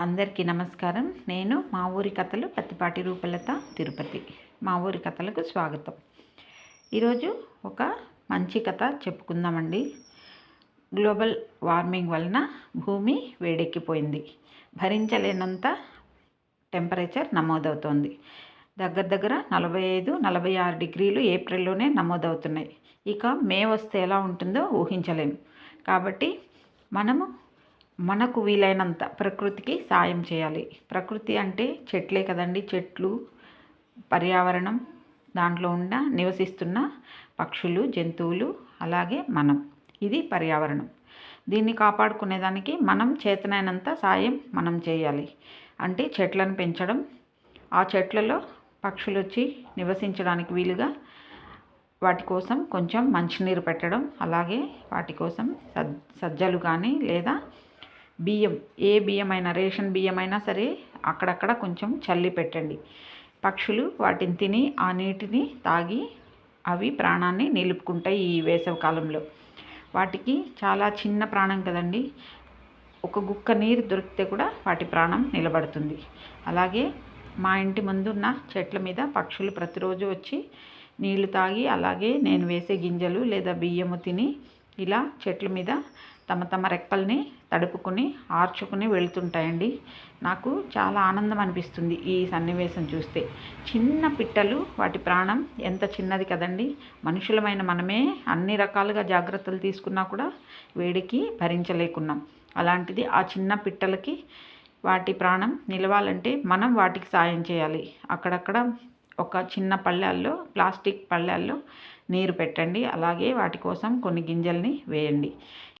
అందరికీ నమస్కారం. నేను మా ఊరి కథలు పత్తిపాటి రూపలత తిరుపతి. మా ఊరి కథలకు స్వాగతం. ఈరోజు ఒక మంచి కథ చెప్పుకుందామండి. గ్లోబల్ వార్మింగ్ వలన భూమి వేడెక్కిపోయింది. భరించలేనంత టెంపరేచర్ నమోదవుతోంది. దగ్గర దగ్గర నలభై ఐదు నలభై ఆరు డిగ్రీలు ఏప్రిల్లోనే నమోదవుతున్నాయి. ఇక మే వస్తే ఎలా ఉంటుందో ఊహించలేము కాబట్టి మనము మనకు వీలైనంత ప్రకృతికి సాయం చేయాలి. ప్రకృతి అంటే చెట్లే కదండి. చెట్లు పర్యావరణం దాంట్లో ఉన్న నివసిస్తున్న పక్షులు జంతువులు అలాగే మనం. ఇది పర్యావరణం. దీన్ని కాపాడుకునేదానికి మనం చేతనైనంత సాయం మనం చేయాలి. అంటే చెట్లను పెంచడం ఆ చెట్లలో పక్షులు వచ్చి నివసించడానికి వీలుగా వాటి కోసం కొంచెం మంచినీరు పెట్టడం అలాగే వాటి కోసం సజ్జలు కానీ లేదా బియ్యం ఏ బియ్యం అయినా రేషన్ బియ్యం అయినా సరే అక్కడక్కడ కొంచెం చల్లి పెట్టండి. పక్షులు వాటిని తిని ఆ నీటిని తాగి అవి ప్రాణాన్ని నిలుపుకుంటాయి ఈ వేసవి కాలంలో. వాటికి చాలా చిన్న ప్రాణం కదండి. ఒక గుక్క నీరు దొరికితే కూడా వాటి ప్రాణం నిలబడుతుంది. అలాగే మా ఇంటి ముందున్న చెట్ల మీద పక్షులు ప్రతిరోజు వచ్చి నీళ్ళు తాగి అలాగే నేను వేసే గింజలు లేదా బియ్యము తిని ఇలా చెట్ల మీద తమ తమ రెక్కల్ని తడుపుకుని ఆర్చుకుని వెళుతుంటాయండి. నాకు చాలా ఆనందం అనిపిస్తుంది ఈ సన్నివేశం చూస్తే. చిన్న పిట్టలు వాటి ప్రాణం ఎంత చిన్నది కదండి. మనుషులమైన మనమే అన్ని రకాలుగా జాగ్రత్తలు తీసుకున్నా కూడా వేడికి భరించలేకున్నాం. అలాంటిది ఆ చిన్న పిట్టలకి వాటి ప్రాణం నిలవాలంటే మనం వాటికి సాయం చేయాలి. అక్కడక్కడ ఒక చిన్న పళ్ళాల్లో ప్లాస్టిక్ పళ్ళాల్లో నీరు పెట్టండి. అలాగే వాటి కోసం కొన్ని గింజల్ని వేయండి.